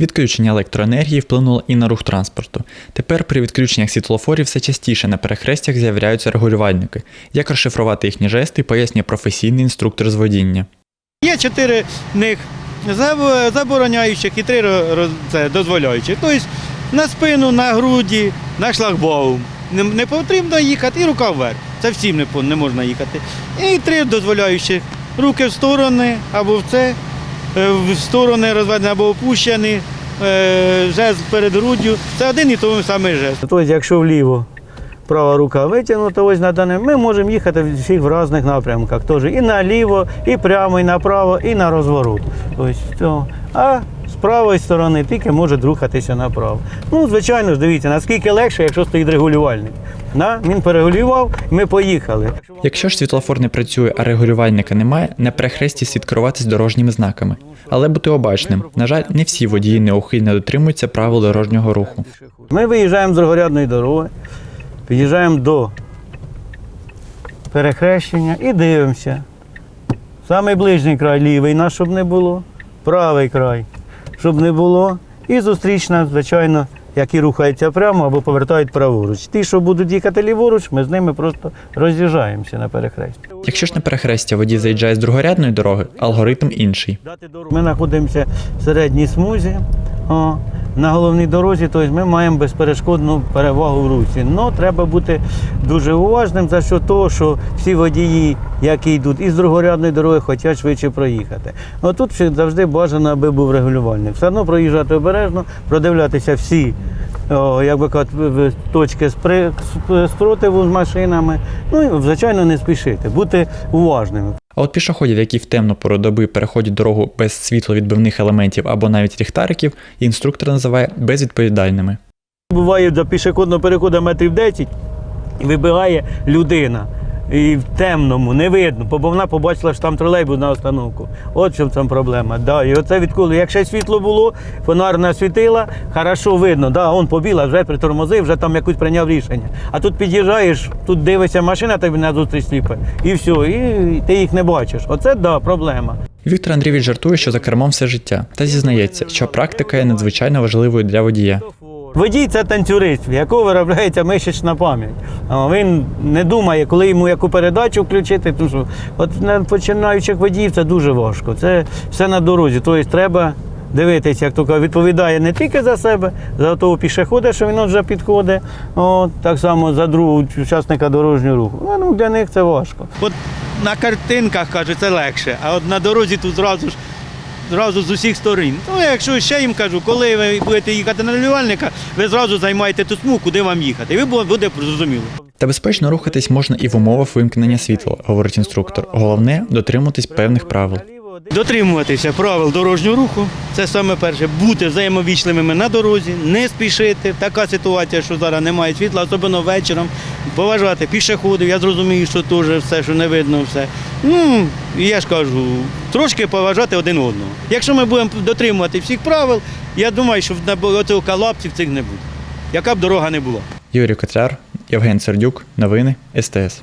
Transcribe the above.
Відключення електроенергії вплинуло і на рух транспорту. Тепер при відключеннях світлофорів все частіше на перехрестях з'являються регулювальники. Як розшифрувати їхні жести, пояснює професійний інструктор з водіння. Є чотири них забороняючих і три це, дозволяючих. Тобто на спину, на груді, на шлагбаум. Не, потрібно їхати і рука вверх. Це всім не, можна їхати. І три дозволяючих. Руки в сторони або в це, в сторони розведені або опущені, е, жест перед груддю. Це один і той самий жест. Тобто, якщо вліво права рука витягнута, ось на даний, ми можемо їхати всіх в різних напрямках. Теж і наліво, і прямо, і направо, і на розворот. Ось, то. А правої сторони тільки може рухатися направо. Ну, звичайно ж, дивіться, наскільки легше, якщо стоїть регулювальник. На, він перегулював, ми поїхали. Якщо ж світлофор не працює, а регулювальника немає, на перехресті слід керуватись дорожніми знаками. Але бути обачним. На жаль, не всі водії неухильно дотримуються правил дорожнього руху. Ми виїжджаємо з другорядної дороги, під'їжджаємо до перехрещення і дивимося. Самий ближній край лівий наш, щоб не було, правий край, щоб не було. І зустрічна, звичайно, які рухаються прямо або повертають праворуч. Ті, що будуть їхати ліворуч, ми з ними просто роз'їжджаємося на перехресті. Якщо ж на перехрестя водій заїжджає з другорядної дороги, алгоритм інший. Ми знаходимося в середній смузі. О, на головній дорозі, тобто ми маємо безперешкодну перевагу в русі. Ну, треба бути дуже уважним за що того, що всі водії, які йдуть із другорядної дороги, хочуть швидше проїхати. Ну, тут завжди бажано, аби був регулювальник. Все одно проїжджати обережно, продивлятися всі. О, як би в- точки спротиву з машинами. Ну і звичайно не спішити, бути уважними. А от пішоходів, які в темну пору доби переходять дорогу без світловідбивних елементів або навіть ліхтариків, інструктор називає безвідповідальними. Буває до пішохідного переходу метрів 10 і вибігає людина. І в темному, не видно, бо вона побачила, що там тролейбус на остановку. От в чому там проблема. Да, і оце відколи. Якщо світло було, фонарна світила, хорошо видно, да, он побіла, вже притормозив, вже там якусь прийняв рішення. А тут під'їжджаєш, тут дивишся машина, тобі на зустріч сліпе, і все, і ти їх не бачиш. Оце да, проблема. Віктор Андрійович жартує, що за кермом все життя, та зізнається, що практика є надзвичайно важливою для водія. Водій це танцюрист, в якого виробляється мишечна пам'ять. Він не думає, коли йому яку передачу включити. Тому що от на починаючих водіїв це дуже важко. Це все на дорозі. Тобто треба дивитися, як то відповідає не тільки за себе, за того пішохода, що він вже підходить, от, так само за другого учасника дорожнього руху. Ну, для них це важко. От на картинках кажуть, це легше, а от на дорозі тут зразу ж зразу з усіх сторін. Ну, якщо ще їм кажу, коли ви будете їхати на регулювальника, ви зразу займаєте ту смугу, куди вам їхати. І ви бу- буде зрозуміло. Та безпечно рухатись можна і в умовах вимкнення світла, говорить інструктор. Головне дотримуватись певних правил. Дотримуватися правил дорожнього руху. Це саме перше. Бути взаємовічливими на дорозі, не спішити. Така ситуація, що зараз немає світла, особливо вечором. Поважати пішоходів. Я зрозумію, що теж все, що не видно, все. Ну, я ж кажу, трошки поважати один одного. Якщо ми будемо дотримувати всіх правил, я думаю, що на колапсів цих не буде. Яка б дорога не була. Юрій Котляр, Євген Сердюк, новини СТС.